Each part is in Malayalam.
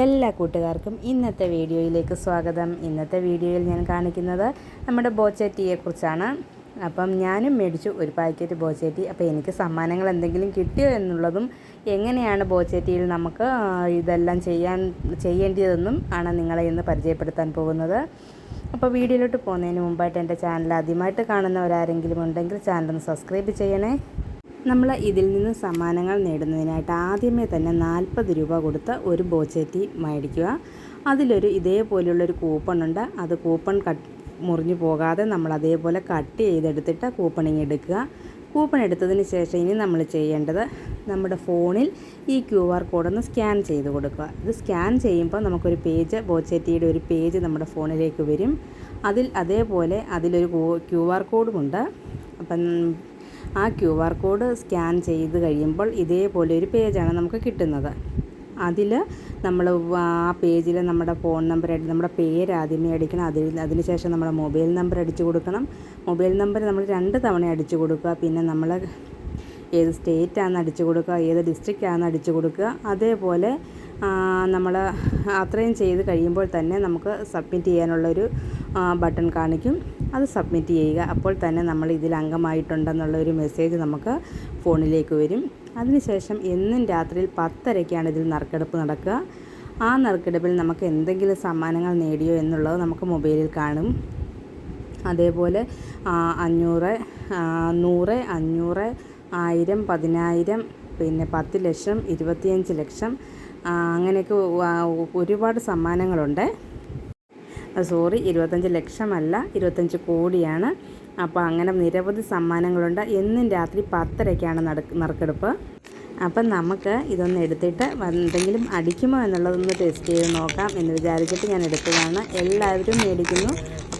എല്ലാ കൂട്ടുകാർക്കും ഇന്നത്തെ വീഡിയോയിലേക്ക് സ്വാഗതം. ഇന്നത്തെ വീഡിയോയിൽ ഞാൻ കാണിക്കുന്നത് നമ്മുടെ ബോച്ചേറ്റിയെക്കുറിച്ചാണ് അപ്പം ഞാനും മേടിച്ചു ഒരു പാക്കറ്റ് ബോച്ചേറ്റി. അപ്പോൾ എനിക്ക് സമ്മാനങ്ങൾ എന്തെങ്കിലും കിട്ടിയോ എന്നുള്ളതും എങ്ങനെയാണ് ബോച്ചേറ്റിയിൽ നമുക്ക് ഇതെല്ലാം ചെയ്യാൻ ചെയ്യേണ്ടതെന്നും ആണ് നിങ്ങളെ ഇന്ന് പരിചയപ്പെടുത്താൻ പോകുന്നത്. അപ്പോൾ വീഡിയോയിലോട്ട് പോകുന്നതിന് മുമ്പായിട്ട് എന്റെ ചാനൽ ആദ്യമായിട്ട് കാണുന്നവരാരെങ്കിലും ഉണ്ടെങ്കിൽ ചാനൽ ഒന്ന് സബ്സ്ക്രൈബ് ചെയ്യണേ. നമ്മൾ ഇതിൽ നിന്ന് സമ്മാനങ്ങൾ നേടുന്നതിനായിട്ട് ആദ്യമേ തന്നെ നാൽപ്പത് രൂപ കൊടുത്ത് ഒരു ബോച്ചേറ്റി മേടിക്കുക. അതിലൊരു ഇതേപോലെയുള്ളൊരു കൂപ്പൺ ഉണ്ട്. അത് കൂപ്പൺ കട്ട് മുറിഞ്ഞു പോകാതെ നമ്മൾ അതേപോലെ കട്ട് ചെയ്തെടുത്തിട്ട് കൂപ്പണിങ് എടുക്കുക. കൂപ്പൺ എടുത്തതിന് ശേഷം ഇനി നമ്മൾ ചെയ്യേണ്ടത് നമ്മുടെ ഫോണിൽ ഈ ക്യു ആർ കോഡൊന്ന് സ്കാൻ ചെയ്ത് കൊടുക്കുക. ഇത് സ്കാൻ ചെയ്യുമ്പോൾ നമുക്കൊരു പേജ് ബോച്ചേറ്റിയുടെ ഒരു പേജ് നമ്മുടെ ഫോണിലേക്ക് വരും. അതിൽ അതേപോലെ അതിലൊരു ക്യു ആർ കോഡുമുണ്ട് അപ്പം ആ ക്യു ആർ കോഡ് സ്കാൻ ചെയ്ത് കഴിയുമ്പോൾ ഇതേപോലെ ഒരു പേജാണ് നമുക്ക് കിട്ടുന്നത്. അതിൽ നമ്മൾ ആ പേജിൽ നമ്മുടെ ഫോൺ നമ്പർ നമ്മുടെ പേര് ആദ്യമേ അടിക്കണം. അതിൽ അതിന് ശേഷം നമ്മുടെ മൊബൈൽ നമ്പർ അടിച്ചു കൊടുക്കണം. മൊബൈൽ നമ്പർ നമ്മൾ രണ്ട് തവണ അടിച്ചു കൊടുക്കുക. പിന്നെ നമ്മൾ ഏത് സ്റ്റേറ്റാണെന്ന് അടിച്ചു കൊടുക്കുക ഏത് ഡിസ്ട്രിക്റ്റാണെന്ന് അടിച്ചു കൊടുക്കുക. അതേപോലെ നമ്മൾ അത്രയും ചെയ്ത് കഴിയുമ്പോൾ തന്നെ നമുക്ക് സബ്മിറ്റ് ചെയ്യാനുള്ളൊരു ബട്ടൺ കാണിക്കും. അത് സബ്മിറ്റ് ചെയ്യുക. അപ്പോൾ തന്നെ നമ്മൾ ഇതിൽ അംഗമായിട്ടുണ്ടെന്നുള്ള ഒരു മെസ്സേജ് നമുക്ക് ഫോണിലേക്ക് വരും. അതിനുശേഷം എന്നും രാത്രിയിൽ പത്തരയ്ക്കാണ് ഇതിൽ നറുക്കെടുപ്പ് നടക്കുക. ആ നറുക്കെടുപ്പിൽ നമുക്ക് എന്തെങ്കിലും സമ്മാനങ്ങൾ നേടിയോ എന്നുള്ളത് നമുക്ക് മൊബൈലിൽ കാണും. അതേപോലെ അഞ്ഞൂറ് നൂറ് അഞ്ഞൂറ് ആയിരം പതിനായിരം പിന്നെ പത്ത് ലക്ഷം ഇരുപത്തിയഞ്ച് ലക്ഷം അങ്ങനെയൊക്കെ ഒരുപാട് സമ്മാനങ്ങളുണ്ട്. സോറി ഇരുപത്തഞ്ച് ലക്ഷമല്ല ഇരുപത്തഞ്ച് കോടിയാണ്. അപ്പോൾ അങ്ങനെ നിരവധി സമ്മാനങ്ങളുണ്ട്. എന്നും രാത്രി പത്തരയ്ക്കാണ് നടക്ക് നറുക്കെടുപ്പ്. അപ്പം നമുക്ക് ഇതൊന്ന് എടുത്തിട്ട് എന്തെങ്കിലും അടിക്കുമോ എന്നുള്ളതൊന്ന് ടെസ്റ്റ് ചെയ്ത് നോക്കാം എന്ന് വിചാരിച്ചിട്ട് ഞാൻ എടുത്തതാണ്. എല്ലാവരും മേടിക്കുന്നു.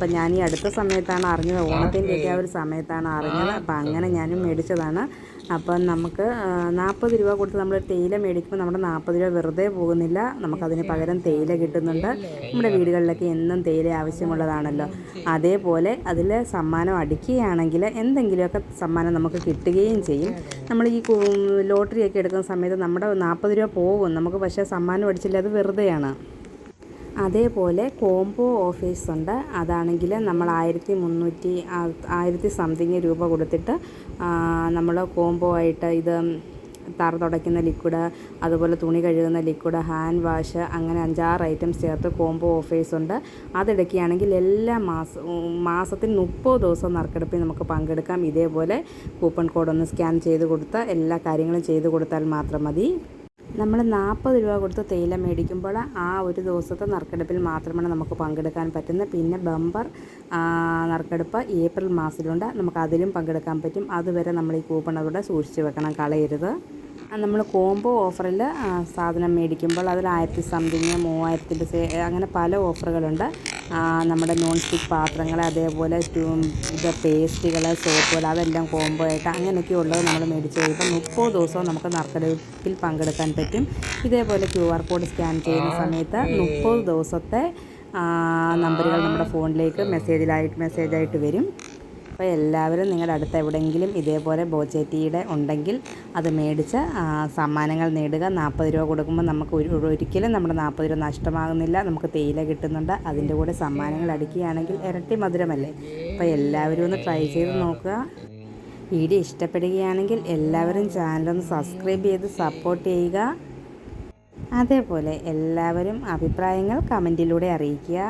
അപ്പം ഞാൻ ഈ അടുത്ത സമയത്താണ് അറിഞ്ഞത്. ഓണത്തിന്റെയൊക്കെ ആ ഒരു സമയത്താണ് അറിഞ്ഞത്. അപ്പം അങ്ങനെ ഞാനും മേടിച്ചതാണ്. അപ്പം നമുക്ക് നാൽപ്പത് രൂപ കൊടുത്ത് നമ്മൾ തേയില മേടിക്കുമ്പോൾ നമ്മുടെ നാൽപ്പത് രൂപ വെറുതെ പോകുന്നില്ല. നമുക്കതിന് പകരം തേയില കിട്ടുന്നുണ്ട്. നമ്മുടെ വീടുകളിലൊക്കെ എന്നും തേയില ആവശ്യമുള്ളതാണല്ലോ. അതേപോലെ അതിൽ സമ്മാനം അടിക്കുകയാണെങ്കിൽ എന്തെങ്കിലുമൊക്കെ സമ്മാനം നമുക്ക് കിട്ടുകയും ചെയ്യും. നമ്മൾ ഈ ലോട്ടറിയൊക്കെ എടുക്കുന്ന സമയത്ത് നമ്മുടെ നാൽപ്പത് രൂപ പോകും. നമുക്ക് പക്ഷേ സമ്മാനം അടിച്ചില്ല. അത് വെറുതെയാണ്. അതേപോലെ കോംബോ ഓഫേഴ്സ് ഉണ്ട്. അതാണെങ്കിൽ നമ്മൾ ആയിരത്തി മുന്നൂറ്റി ആയിരത്തി സംതിങ് രൂപ കൊടുത്തിട്ട് നമ്മൾ കോംബോ ആയിട്ട് ഇത് തറ തുടയ്ക്കുന്ന ലിക്വിഡ് അതുപോലെ തുണി കഴുകുന്ന ലിക്വിഡ് ഹാൻഡ് വാഷ് അങ്ങനെ അഞ്ചാറ് ഐറ്റംസ് ചേർത്ത് കോംബോ ഓഫേഴ്സ് ഉണ്ട്. അതെടുക്കുകയാണെങ്കിൽ എല്ലാ മാസം മാസത്തിൽ മുപ്പത് ദിവസം നറുക്കെടുപ്പിൽ നമുക്ക് പങ്കെടുക്കാം. ഇതേപോലെ കൂപ്പൺ കോഡ് ഒന്ന് സ്കാൻ ചെയ്ത് കൊടുത്ത് എല്ലാ കാര്യങ്ങളും ചെയ്ത് കൊടുത്താൽ മാത്രം മതി. നമ്മൾ നാൽപ്പത് രൂപ കൊടുത്ത് തേയില മേടിക്കുമ്പോൾ ആ ഒരു ദിവസത്തെ നറുക്കെടുപ്പിൽ മാത്രമാണ് നമുക്ക് പങ്കെടുക്കാൻ പറ്റുന്നത്. പിന്നെ ബമ്പർ നറുക്കെടുപ്പ് ഏപ്രിൽ മാസത്തിലുണ്ട്. നമുക്ക് അതിലും പങ്കെടുക്കാൻ പറ്റും. അതുവരെ നമ്മൾ ഈ കൂപ്പൺ അവിടെ സൂക്ഷിച്ച് വെക്കണം കളയരുത്. നമ്മൾ കോംബോ ഓഫറിൽ സാധനം മേടിക്കുമ്പോൾ അതിൽ ആയിരത്തി സംതിങ് മൂവായിരത്തിന്റെ സേ അങ്ങനെ പല ഓഫറുകളുണ്ട്. നമ്മുടെ നോൺ സ്റ്റിക്ക് പാത്രങ്ങൾ അതേപോലെ ട്യൂം ഇത് പേസ്റ്റുകൾ സോപ്പുകൾ അതെല്ലാം കോംബോ ആയിട്ട് അങ്ങനെയൊക്കെ ഉള്ളത് നമ്മൾ മേടിച്ച് കഴിയുമ്പോൾ മുപ്പത് ദിവസവും നമുക്ക് നറുക്കെടുപ്പിൽ പങ്കെടുക്കാൻ പറ്റും. ഇതേപോലെ ക്യു ആർ കോഡ് സ്കാൻ ചെയ്യുന്ന സമയത്ത് മുപ്പത് ദിവസത്തെ നമ്പറുകൾ നമ്മുടെ ഫോണിലേക്ക് മെസ്സേജിലായിട്ട് മെസ്സേജായിട്ട് വരും. അപ്പോൾ എല്ലാവരും നിങ്ങളുടെ അടുത്ത് എവിടെയെങ്കിലും ഇതേപോലെ ബോച്ചേറ്റിയുടെ ഉണ്ടെങ്കിൽ അത് മേടിച്ച് സമ്മാനങ്ങൾ നേടുക. നാൽപ്പത് രൂപ കൊടുക്കുമ്പോൾ നമുക്ക് ഒരു ഒരിക്കലും നമ്മുടെ നാൽപ്പത് രൂപ നഷ്ടമാകുന്നില്ല. നമുക്ക് തേയില കിട്ടുന്നുണ്ട്. അതിന്റെ കൂടെ സമ്മാനങ്ങൾ അടിക്കുകയാണെങ്കിൽ ഇരട്ടി മധുരമല്ലേ? അപ്പോൾ എല്ലാവരും ഒന്ന് ട്രൈ ചെയ്ത് നോക്കുക. വീഡിയോ ഇഷ്ടപ്പെടുകയാണെങ്കിൽ എല്ലാവരും ചാനലൊന്ന് സബ്സ്ക്രൈബ് ചെയ്ത് സപ്പോർട്ട് ചെയ്യുക. അതേപോലെ എല്ലാവരും അഭിപ്രായങ്ങൾ കമന്റിലൂടെ അറിയിക്കുക.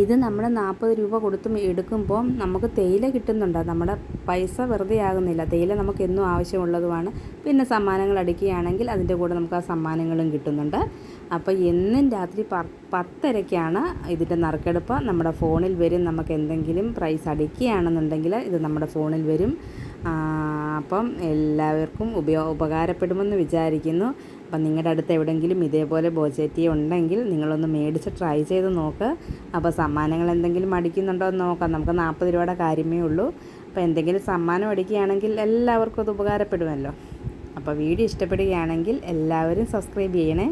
ഇത് നമ്മൾ നാൽപ്പത് രൂപ കൊടുത്ത് എടുക്കുമ്പോൾ നമുക്ക് തേയില കിട്ടുന്നുണ്ട്. നമ്മുടെ പൈസ വെറുതെ ആകുന്നില്ല. തേയില നമുക്ക് എന്നും ആവശ്യമുള്ളതുമാണ്. പിന്നെ സമ്മാനങ്ങൾ അടിക്കുകയാണെങ്കിൽ അതിന്റെ കൂടെ നമുക്ക് ആ സമ്മാനങ്ങളും കിട്ടുന്നുണ്ട്. അപ്പോൾ എന്നും രാത്രി പത്തരയ്ക്കാണ് ഇതിന്റെ നറുക്കെടുപ്പ്. നമ്മുടെ ഫോണിൽ വരും. നമുക്ക് എന്തെങ്കിലും പ്രൈസ് അടിക്കുകയാണെന്നുണ്ടെങ്കിൽ ഇത് നമ്മുടെ ഫോണിൽ വരും. അപ്പം എല്ലാവർക്കും ഉപയോ ഉപകാരപ്പെടുമെന്ന് വിചാരിക്കുന്നു. അപ്പം നിങ്ങളുടെ അടുത്ത് എവിടെയെങ്കിലും ഇതേപോലെ ബോജറ്റി ഉണ്ടെങ്കിൽ നിങ്ങളൊന്ന് മേടിച്ച് ട്രൈ ചെയ്ത് നോക്ക്. അപ്പോൾ സമ്മാനങ്ങൾ എന്തെങ്കിലും അടിക്കുന്നുണ്ടോ എന്ന് നോക്കാം. നമുക്ക് നാൽപ്പത് രൂപയുടെ കാര്യമേ ഉള്ളൂ. അപ്പോൾ എന്തെങ്കിലും സമ്മാനം അടിക്കുകയാണെങ്കിൽ എല്ലാവർക്കും അത് ഉപകാരപ്പെടുമല്ലോ. അപ്പോൾ വീഡിയോ ഇഷ്ടപ്പെടുകയാണെങ്കിൽ എല്ലാവരും സബ്സ്ക്രൈബ് ചെയ്യണേ.